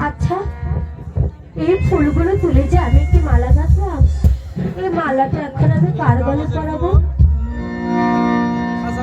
আচ্ছা এই ফুলগুলো তুলে যে আমি একটি মালা গাঁথলাম এই মালাটা এখন আমি কার গলে পরাবো? কাঁচা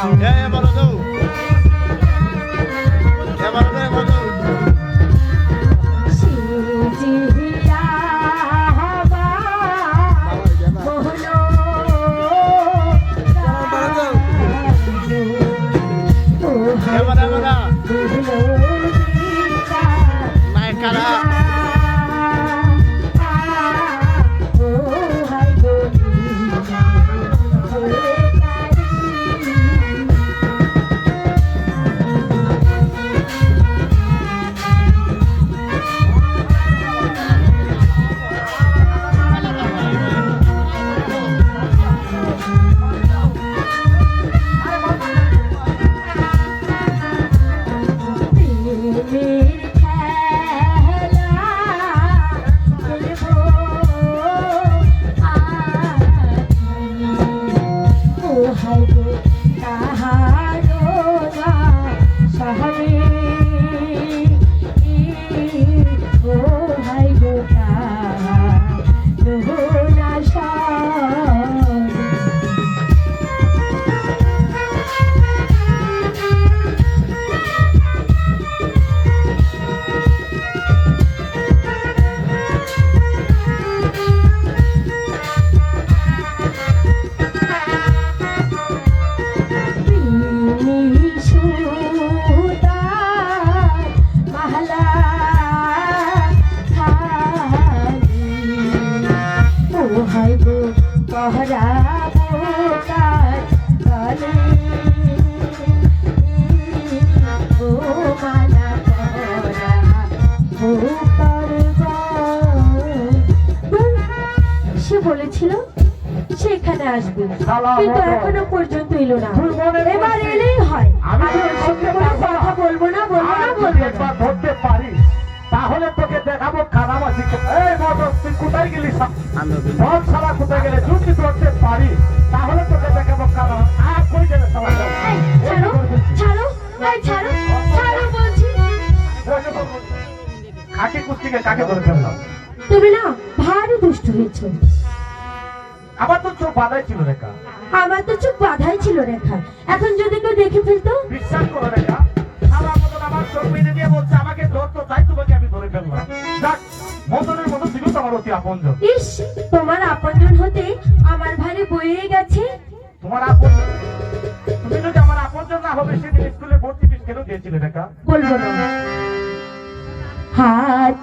এবার যাও এবার Oh. বলেছিল সেখানে আসবে। কিন্তু এখনও পর্যন্ত এলো না। এবার এলেই হয়। আমি কথা বলব না। বলব না বলব ধরতে পারি তাহলে তোকে দেখাবো এই মদন তুই কোথায় গেলি সব সারা কোথায় গেলে? যদি ধরতে পারি তাহলে তোকে দেখাবো আর কই গেলে সবাই ছাড়ো ছাড়ো ছাড়ো ছাড়ো বলছি। কাকে কুস্তিকে কাকে ধরে ফেললাম তুমি না ভারী দুষ্ট হয়েছো। চোখ বাধাই ছিল রেখা। আমার তো চোখ বাধাই ছিল রেখা। এখন যদি কেউ দেখে ফেলতো? বিশ্বাস করো রেখা আমার মতন আমার চোখ মেরে দিয়ে বলছে আমাকে ধরতো তাই তোমাকে আমি ধরে ফেললাম। যাক মতনের মতো ছিল তো অতি আপনজন। ইস তোমার আপনজন হতে আমার ভারে বইয়ে গেছে। তোমার আপন তুমি যদি আমার আপনজন না হবে সেদিন স্কুলে ভর্তি ফিস কেন দিয়েছিলে রেখা? বলব না। হাত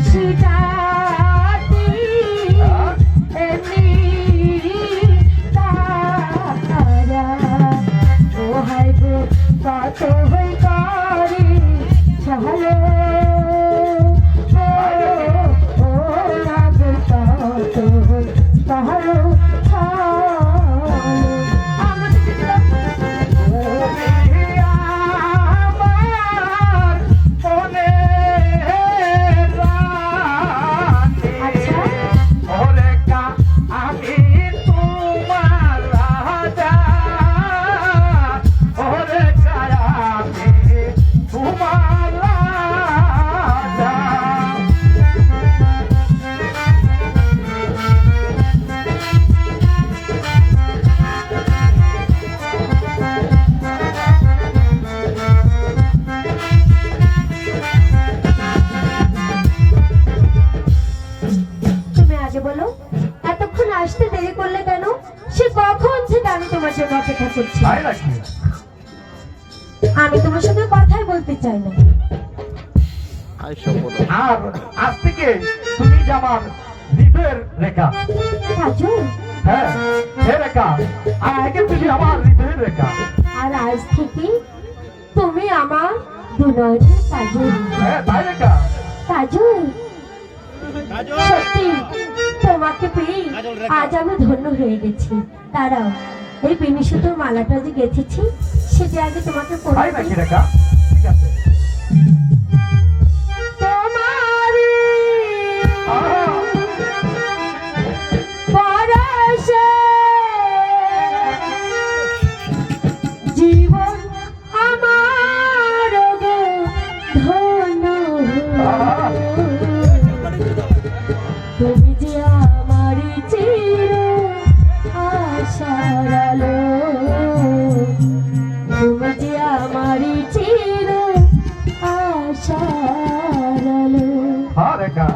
te dar. অপেক্ষা করছি আমি তোমার সঙ্গে কথাই বলতে চাই না। আর আজ থেকে তুমি হৃদয়ের রেখা। হ্যাঁ হে রেখা থেকে তুমি আমার হৃদয়ের রেখা। আর আজ থেকে তুমি আমার দুনয়নের কাজু হ্যাঁ তাই রেখা। কাজু সত্যি তোমাকে পেয়ে আজ আমি ধন্য হয়ে গেছি। দাঁড়াও। এই বেনিসুতোর মালাটা যে গেঁথেছি সেটা আগে তোমাকে পরে ঠিক আছে। রেখা